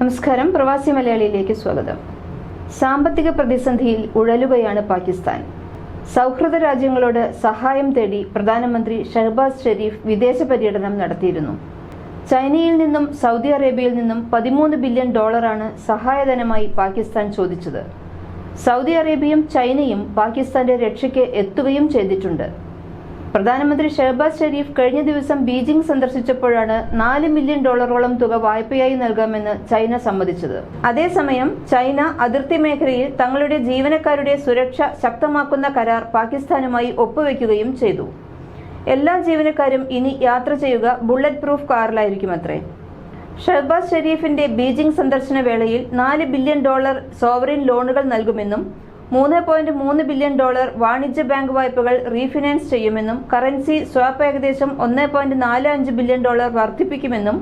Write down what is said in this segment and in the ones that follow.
നമസ്കാരം. പ്രവാസി മലയാളിയിലേക്ക് സ്വാഗതം. സാമ്പത്തിക പ്രതിസന്ധിയിൽ ഉഴലുകയാണ് പാകിസ്ഥാൻ. സൗഹൃദ രാജ്യങ്ങളോട് സഹായം തേടി പ്രധാനമന്ത്രി ഷഹബാസ് ഷെരീഫ് വിദേശ പര്യടനം നടത്തിയിരുന്നു. ചൈനയിൽ നിന്നും സൗദി അറേബ്യയിൽ നിന്നും പതിമൂന്ന് ബില്യൺ ഡോളറാണ് സഹായധനമായി പാകിസ്ഥാൻ ചോദിച്ചത്. സൗദി അറേബ്യയും ചൈനയും പാകിസ്ഥാന്റെ രക്ഷയ്ക്ക് എത്തുകയും ചെയ്തിട്ടുണ്ട്. പ്രധാനമന്ത്രി ഷെഹബാസ് ഷെരീഫ് കഴിഞ്ഞ ദിവസം ബീജിംഗ് സന്ദർശിച്ചപ്പോഴാണ് നാല് മില്യൺ ഡോളറോളം തുക വായ്പയായി നൽകാമെന്ന് ചൈന സമ്മതിച്ചത്. അതേസമയം ചൈന അതിർത്തി മേഖലയിൽ തങ്ങളുടെ ജീവനക്കാരുടെ സുരക്ഷ ശക്തമാക്കുന്ന കരാർ പാകിസ്ഥാനുമായി ഒപ്പുവെക്കുകയും ചെയ്തു. എല്ലാ ജീവനക്കാരും ഇനി യാത്ര ചെയ്യുക ബുള്ളറ്റ് പ്രൂഫ് കാറിലായിരിക്കും അത്രേ ഷഹബാസ് ഷെരീഫിന്റെ ബീജിംഗ് സന്ദർശന വേളയിൽ നാല് ബില്യൺ ഡോളർ സോവറിൻ ലോണുകൾ നൽകുമെന്നും മൂന്ന് പോയിന്റ് മൂന്ന് ബില്യൺ ഡോളർ വാണിജ്യ ബാങ്ക് വായ്പകൾ റീഫിനാൻസ് ചെയ്യുമെന്നും കറൻസി സ്വാപ്പ് ഏകദേശം ഒന്ന് പോയിന്റ് നാല് അഞ്ച് ബില്യൺ ഡോളർ വർദ്ധിപ്പിക്കുമെന്നും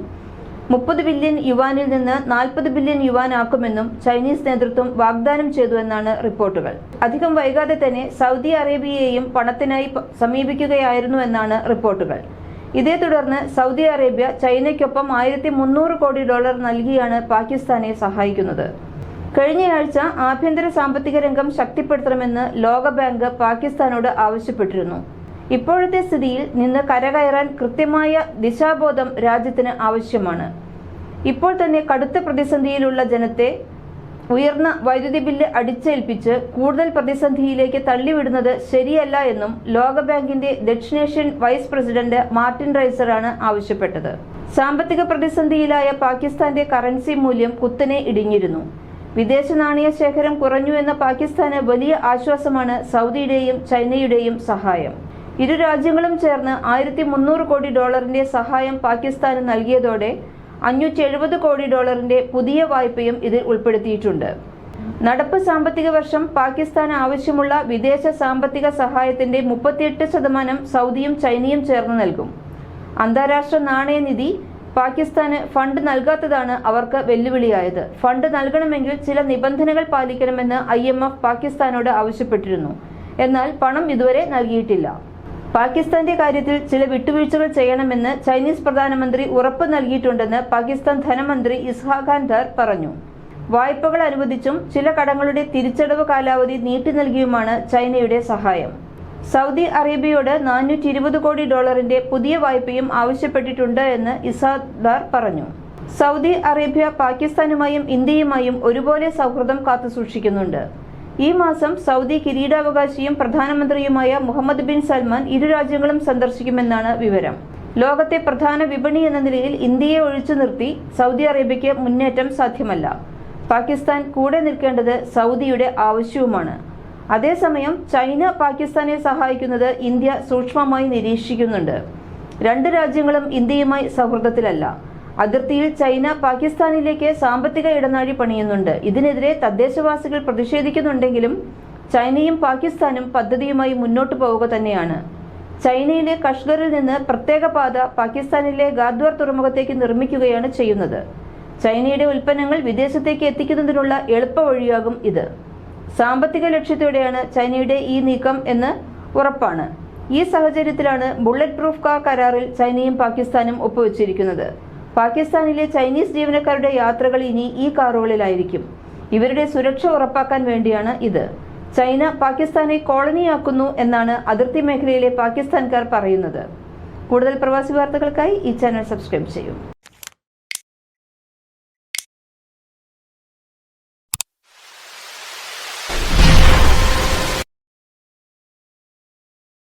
മുപ്പത് ബില്യൺ യുവാനിൽ നിന്ന് നാൽപ്പത് ബില്യൺ യുവാൻ ആക്കുമെന്നും ചൈനീസ് നേതൃത്വം വാഗ്ദാനം ചെയ്തുവെന്നാണ് റിപ്പോർട്ടുകൾ. അധികം വൈകാതെ തന്നെ സൗദി അറേബ്യയെയും പണത്തിനായി സമീപിക്കുകയായിരുന്നുവെന്നാണ് റിപ്പോർട്ടുകൾ. ഇതേ തുടർന്ന് സൗദി അറേബ്യ ചൈനയ്ക്കൊപ്പം ആയിരത്തി കോടി ഡോളർ നൽകിയാണ് പാകിസ്ഥാനെ സഹായിക്കുന്നത്. കഴിഞ്ഞയാഴ്ച ആഭ്യന്തര സാമ്പത്തിക രംഗം ശക്തിപ്പെടുത്തണമെന്ന് ലോകബാങ്ക് പാകിസ്ഥാനോട് ആവശ്യപ്പെട്ടിരുന്നു. ഇപ്പോഴത്തെ സ്ഥിതിയിൽ നിന്ന് കരകയറാൻ കൃത്യമായ ദിശാബോധം രാജ്യത്തിന് ആവശ്യമാണ്. ഇപ്പോൾ തന്നെ കടുത്ത പ്രതിസന്ധിയിലുള്ള ജനത്തെ ഉയർന്ന വൈദ്യുതി ബില്ല് അടിച്ചേൽപ്പിച്ച് കൂടുതൽ പ്രതിസന്ധിയിലേക്ക് തള്ളിവിടുന്നത് ശരിയല്ല എന്നും ലോകബാങ്കിന്റെ ദക്ഷിണേഷ്യൻ വൈസ് പ്രസിഡന്റ് മാർട്ടിൻ റൈസറാണ് ആവശ്യപ്പെട്ടത്. സാമ്പത്തിക പ്രതിസന്ധിയിലായ പാകിസ്ഥാന്റെ കറൻസി മൂല്യം കുത്തനെ ഇടിഞ്ഞിരുന്നു. വിദേശ നാണയ ശേഖരം കുറഞ്ഞു എന്ന പാകിസ്ഥാന് വലിയ ആശ്വാസമാണ് സൗദിയുടെയും ചൈനയുടെയും സഹായം. ഇരു രാജ്യങ്ങളും ചേർന്ന് ആയിരത്തി മുന്നൂറ് കോടി ഡോളറിന്റെ സഹായം പാകിസ്ഥാന് നൽകിയതോടെ അഞ്ഞൂറ്റി എഴുപത് കോടി ഡോളറിന്റെ പുതിയ വായ്പയും ഇതിൽ ഉൾപ്പെടുത്തിയിട്ടുണ്ട്. നടപ്പ് സാമ്പത്തിക വർഷം പാകിസ്ഥാന് ആവശ്യമുള്ള വിദേശ സാമ്പത്തിക സഹായത്തിന്റെ മുപ്പത്തിയെട്ട് ശതമാനം സൗദിയും ചൈനയും ചേർന്ന് നൽകും. അന്താരാഷ്ട്ര നാണയനിധി പാകിസ്ഥാന് ഫണ്ട് നൽകാത്തതാണ് അവർക്ക് വെല്ലുവിളിയായത്. ഫണ്ട് നൽകണമെങ്കിൽ ചില നിബന്ധനകൾ പാലിക്കണമെന്ന് ഐ എം എഫ് പാകിസ്ഥാനോട് ആവശ്യപ്പെട്ടിരുന്നു. എന്നാൽ പണം ഇതുവരെ നൽകിയിട്ടില്ല. പാകിസ്ഥാന്റെ കാര്യത്തിൽ ചില വിട്ടുവീഴ്ചകൾ ചെയ്യണമെന്ന് ചൈനീസ് പ്രധാനമന്ത്രി ഉറപ്പ് നൽകിയിട്ടുണ്ടെന്ന് പാകിസ്ഥാൻ ധനമന്ത്രി ഇസ്ഹാഖാൻ ധർ പറഞ്ഞു. വായ്പകൾ അനുവദിച്ചും ചില കടങ്ങളുടെ തിരിച്ചടവ് കാലാവധി നീട്ടി നൽകിയുമാണ് ചൈനയുടെ സഹായം. സൗദി അറേബ്യയോട് നാനൂറ്റി ഇരുപത് കോടി ഡോളറിന്റെ പുതിയ വായ്പയും ആവശ്യപ്പെട്ടിട്ടുണ്ട് എന്ന് ഇസാദാർ പറഞ്ഞു. സൗദി അറേബ്യ പാകിസ്ഥാനുമായും ഇന്ത്യയുമായും ഒരുപോലെ സൗഹൃദം കാത്തുസൂക്ഷിക്കുന്നുണ്ട് ഈ മാസം സൗദി കിരീടാവകാശിയും പ്രധാനമന്ത്രിയുമായ മുഹമ്മദ് ബിൻ സൽമാൻ ഇരു രാജ്യങ്ങളും സന്ദർശിക്കുമെന്നാണ് വിവരം. ലോകത്തെ പ്രധാന വിപണി എന്ന നിലയിൽ ഇന്ത്യയെ ഒഴിച്ചു നിർത്തി സൗദി അറേബ്യയ്ക്ക് മുന്നേറ്റം സാധ്യമല്ല. പാകിസ്ഥാൻ കൂടെ നിൽക്കേണ്ടത് സൗദിയുടെ ആവശ്യവുമാണ്. അതേസമയം ചൈന പാകിസ്ഥാനെ സഹായിക്കുന്നത് ഇന്ത്യ സൂക്ഷ്മമായി നിരീക്ഷിക്കുന്നുണ്ട്. രണ്ട് രാജ്യങ്ങളും ഇന്ത്യയുമായി സൗഹൃദത്തിലല്ല. അതിർത്തിയിൽ ചൈന പാകിസ്ഥാനിലേക്ക് സാമ്പത്തിക ഇടനാഴി പണിയുന്നുണ്ട്. ഇതിനെതിരെ തദ്ദേശവാസികൾ പ്രതിഷേധിക്കുന്നുണ്ടെങ്കിലും ചൈനയും പാകിസ്ഥാനും പദ്ധതിയുമായി മുന്നോട്ടു പോവുക തന്നെയാണ്. ചൈനയിലെ കഷ്ഗറിൽ നിന്ന് പ്രത്യേക പാത പാകിസ്ഥാനിലെ ഗാദ്വാർ തുറമുഖത്തേക്ക് നിർമ്മിക്കുകയാണ് ചെയ്യുന്നത്. ചൈനയുടെ ഉൽപ്പന്നങ്ങൾ വിദേശത്തേക്ക് എത്തിക്കുന്നതിനുള്ള എളുപ്പ വഴിയാകും ഇത്. സാമ്പത്തിക ലക്ഷ്യത്തോടെയാണ് ചൈനയുടെ ഈ നീക്കം എന്ന് ഉറപ്പാണ്. ഈ സാഹചര്യത്തിലാണ് ബുള്ളറ്റ് പ്രൂഫ് കാർ കരാറിൽ ചൈനയും പാകിസ്ഥാനും ഒപ്പുവെച്ചിരിക്കുന്നത്. പാകിസ്ഥാനിലെ ചൈനീസ് ജീവനക്കാരുടെ യാത്രകൾ ഇനി ഈ കാറുകളിലായിരിക്കും. ഇവരുടെ സുരക്ഷ ഉറപ്പാക്കാൻ വേണ്ടിയാണ് ഇത്. ചൈന പാകിസ്ഥാനെ കോളനിയാക്കുന്നു എന്നാണ് അതിർത്തി മേഖലയിലെ പാകിസ്ഥാൻകാർ പറയുന്നത്. കൂടുതൽ പ്രവാസി വാർത്തകൾക്കായി ഈ ചാനൽ സബ്സ്ക്രൈബ് ചെയ്യൂ.